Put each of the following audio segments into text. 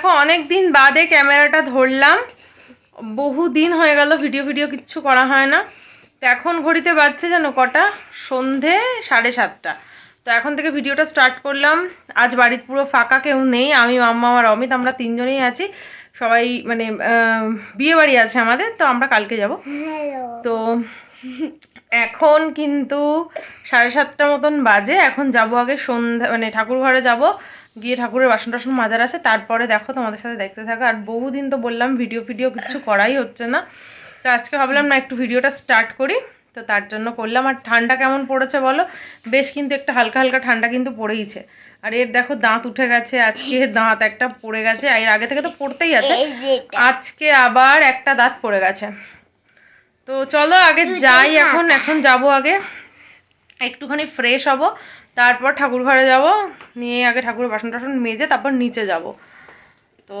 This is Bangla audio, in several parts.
দেখো অনেক দিন বাদে ক্যামেরাটা ধরলাম। বহু দিন হয়ে গেল, ভিডিও ভিডিও কিচ্ছু করা হয় না। তো এখন ঘড়িতে বাজছে যেন কটা? সন্ধে সাড়ে সাতটা। তো এখন থেকে ভিডিওটা স্টার্ট করলাম। আজ বাড়ির পুরো ফাঁকা কেউ নেই, আমি, মাম্মা আর অমিত, আমরা তিনজনেই আছি। সবাই মানে বিয়ে বাড়ি আছে আমাদের তো আমরা কালকে যাব। তো এখন কিন্তু সাড়ে সাতটা মতন বাজে এখন যাব আগে সন্ধ্যা মানে ঠাকুর ঘরে যাব গিয়ে ঠাকুরের বাসন টাসন মাজার আছে তারপরে দেখো তোমাদের সাথে দেখতে থাকো। আর বহুদিন তো বললাম ভিডিও ফিডিও কিছু করাই হচ্ছে না। তো আজকে ভাবলাম না একটু ভিডিওটা স্টার্ট করি। তো তার জন্য করলাম। আর ঠান্ডা কেমন পড়েছে বলো? বেশ কিন্তু একটা হালকা হালকা ঠান্ডা কিন্তু পড়েইছে। আর এর দেখো দাঁত উঠে গেছে আজকে দাঁত একটা পড়ে গেছে। আর এর আগে থেকে তো পড়তেই আছে। আজকে আবার একটা দাঁত পড়ে গেছে। তো চলো আগে যাই এখন এখন যাব আগে। একটুখানি ফ্রেশ হব তারপর ঠাকুর ঘরে যাব নিয়ে আগে ঠাকুরের বাসন টাসন মেজে তারপর নিচে যাব। তো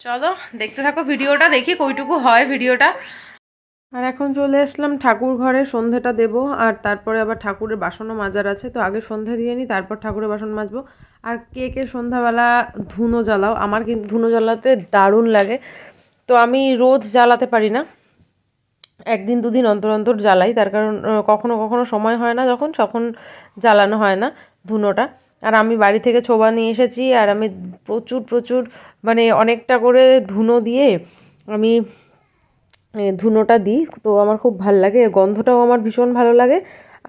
চলো দেখতে থাকো ভিডিওটা দেখি কইটুকু হয় ভিডিওটা। আর এখন চলে আসলাম ঠাকুর ঘরে, সন্ধেটা দেব। আর তারপরে আবার ঠাকুরের বাসনও মাজার আছে, তো আগে সন্ধে দিয়ে নিই, তারপর ঠাকুরের বাসন মাজবো। আর কে কে সন্ধ্যাবেলা ধুনো জ্বালাও, আমার কিন্তু ধুনো জ্বালাতে দারুণ লাগে। তো আমি রোজ জ্বালাতে পারি না। একদিন দুদিন অন্তর অন্তর জ্বালাই, তার কারণ কখনো কখনো সময় হয় না যখন, তখন জ্বালানো হয় না ধুনোটা। আর আমি বাড়ি থেকে ছোবা নিয়ে এসেছি, আর আমি প্রচুর প্রচুর মানে অনেকটা করে ধুনো দিয়ে আমি ধুনোটা দিই, তো আমার খুব ভালো লাগে, গন্ধটাও আমার ভীষণ ভালো লাগে।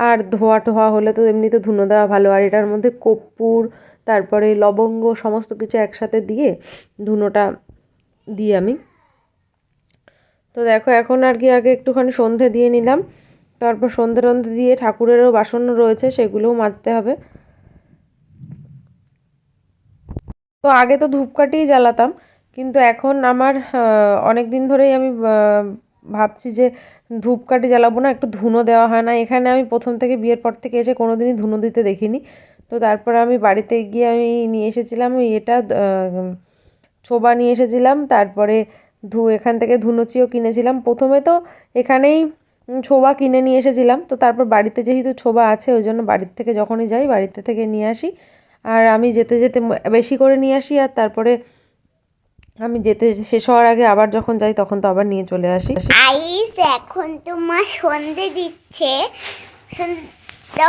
আর ধোয়া টোয়া হলে তো এমনিতে ধুনো দেওয়া ভালো, আর এটার মধ্যে কর্পূর, তারপরে লবঙ্গ, সমস্ত কিছু একসাথে দিয়ে ধুনোটা দিই আমি। তো দেখো, এখন আর কি আগে একটুখানি সন্ধে দিয়ে নিলাম, তারপর সন্ধে টন্ধে দিয়ে ঠাকুরেরও বাসন রয়েছে, সেগুলোও মাজতে হবে। তো আগে তো ধূপকাঠিই জ্বালাতাম কিন্তু এখন আমার অনেক দিন ধরেই আমি ভাবছি যে ধূপকাঠি জ্বালাবো না, একটু ধুনো দেওয়া হয় না। এখানে আমি প্রথম থেকে বিয়ের পর থেকে এসে কোনো দিনই ধুনো দিতে দেখিনি। তো তারপরে আমি বাড়িতে গিয়ে আমি নিয়ে এসেছিলাম এটা ছোবা নিয়ে এসেছিলাম। তারপরে ধু, এখান থেকে ধুনুচিও কিনেছিলাম। প্রথমে তো এখানেই ছোবা কিনে নিয়ে এসেছিলাম। তো তারপর বাড়িতে যেহেতু ছোবা আছে, ওই জন্য বাড়ির থেকে যখনই যাই বাড়িতে থেকে নিয়ে আসি। আর আমি যেতে যেতে বেশি করে নিয়ে আসি, আর তারপরে আমি যেতে শেষ হওয়ার আগে আবার যখন যাই তখন তো আবার নিয়ে চলে আসি। আইস, এখন তো মা সন্ধে দিচ্ছে।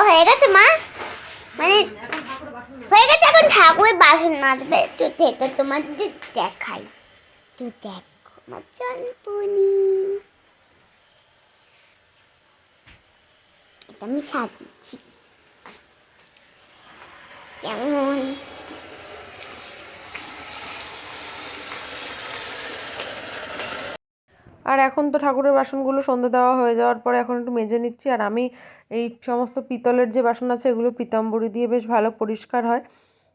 হয়ে গেছে মা? মানে হয়ে গেছে, এখন ঠাকুর বাসন মাজবে। তো থেকে তোমাদের দেখাই। তো দেখো আমার জলপনি এটা আমি সাজিয়েছি। কেমন আর এখন তো ঠাকুরের বাসনগুলো সন্ধে দেওয়া হয়ে যাওয়ার পরে এখন একটু মেজে নিচ্ছি। আর আমি এই সমস্ত পিতলের যে বাসন আছে, এগুলো পিতাম্বরী দিয়ে বেশ ভালো পরিষ্কার হয়।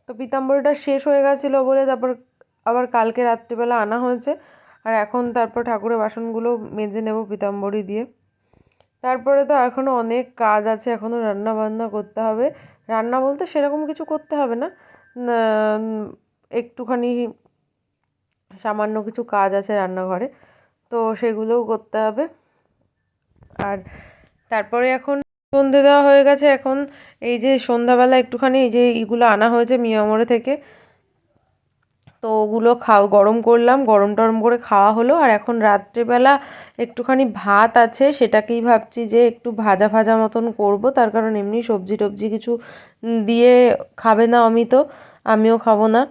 তো পিতাম্বরীটা শেষ হয়ে গেছিল বলে তারপর আবার কালকে রাত্রিবেলা আনা হয়েছে। আর এখন তারপর ঠাকুরের বাসনগুলো মেজে নেব পিতাম্বরী দিয়ে। তারপরে তো এখনও অনেক কাজ আছে এখনও রান্না বান্না করতে হবে। রান্না বলতে সেরকম কিছু করতে হবে না। একটুখানি সামান্য কিছু কাজ আছে রান্নাঘরে। তো সেগুলোও করতে হবে। আর তারপরে এখন সন্ধে দেওয়া হয়ে গেছে। এখন এই যে সন্ধ্যাবেলা একটুখানি এই যে এইগুলো আনা হয়েছে মিয়ামরে থেকে, তো ওগুলো খাও, গরম করলাম, গরম টরম করে খাওয়া হলো। আর এখন রাত্রেবেলা একটুখানি ভাত আছে, সেটাকেই ভাবছি যে একটু ভাজা ভাজা মতন করব। তার কারণ এমনি সবজি টবজি কিছু দিয়ে খাবে না অমিত, আমিও খাব না।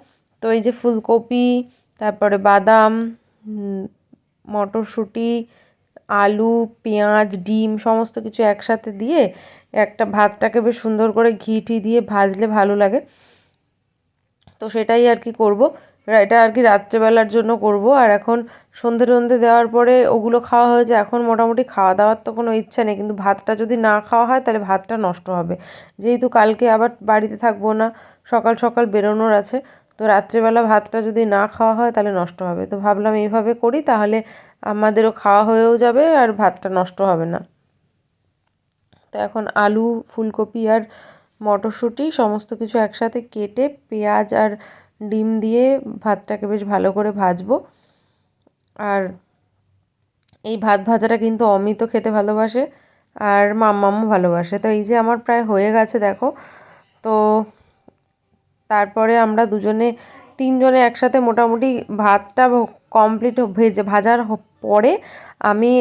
তো এই যে ফুলকপি, তারপরে বাদাম মটরশুঁটি, আলু, পেঁয়াজ, ডিম সমস্ত কিছু একসাথে দিয়ে একটা ভাতটাকে বেশ সুন্দর করে ঘি টি দিয়ে ভাজলে ভালো লাগে। তো সেটাই আর কি করব। এটা আর কি রাত্রেবেলার জন্য করব। আর এখন সন্ধে টন্ধে দেওয়ার পরে ওগুলো খাওয়া হয়েছে। এখন মোটামুটি খাওয়া দাওয়ার তো কোনো ইচ্ছা নেই। কিন্তু ভাতটা যদি না খাওয়া হয় তাহলে ভাতটা নষ্ট হবে। যেহেতু কালকে আবার বাড়িতে থাকব না, সকাল সকাল বেরোনোর আছে। তো রাত্রেবেলা ভাতটা যদি না খাওয়া হয় তাহলে নষ্ট হবে। তো ভাবলাম এইভাবে করি, তাহলে আমাদেরও খাওয়া হয়েও যাবে আর ভাতটা নষ্ট হবে না। তো এখন আলু, ফুলকপি আর মটরশুঁটি সমস্ত কিছু একসাথে কেটে পেঁয়াজ আর ডিম দিয়ে ভাতটাকে বেশ ভালো করে ভাজবো। আর এই ভাত ভাজাটা কিন্তু অমিতও খেতে ভালোবাসে আর মাম্মামও ভালোবাসে। তো এই যে আমার প্রায় হয়ে গেছে, দেখো। তো তারপরে আমরা দুজনে, তিনজনে একসাথে মোটামুটি ভাতটা কমপ্লিট ভেজে, ভাজার পরে আমি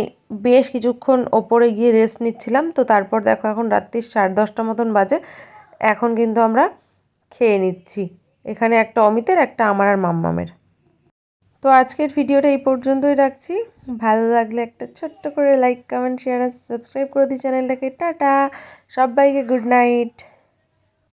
বেশ কিছুক্ষণ ওপরে গিয়ে রেস্ট নিচ্ছিলাম। তো তারপর দেখো এখন রাত্রির সাড়ে দশটা মতন বাজে। এখন কিন্তু আমরা খেয়ে নিচ্ছি। এখানে একটা অমিতের, একটা আমার আর মাম্মামের। তো আজকের ভিডিওটা এই পর্যন্তই রাখছি। ভালো লাগলে একটা ছোট্ট করে লাইক কমেন্ট শেয়ার আর সাবস্ক্রাইব করে দিই চ্যানেলটাকে। টাটা! সবাইকে গুড নাইট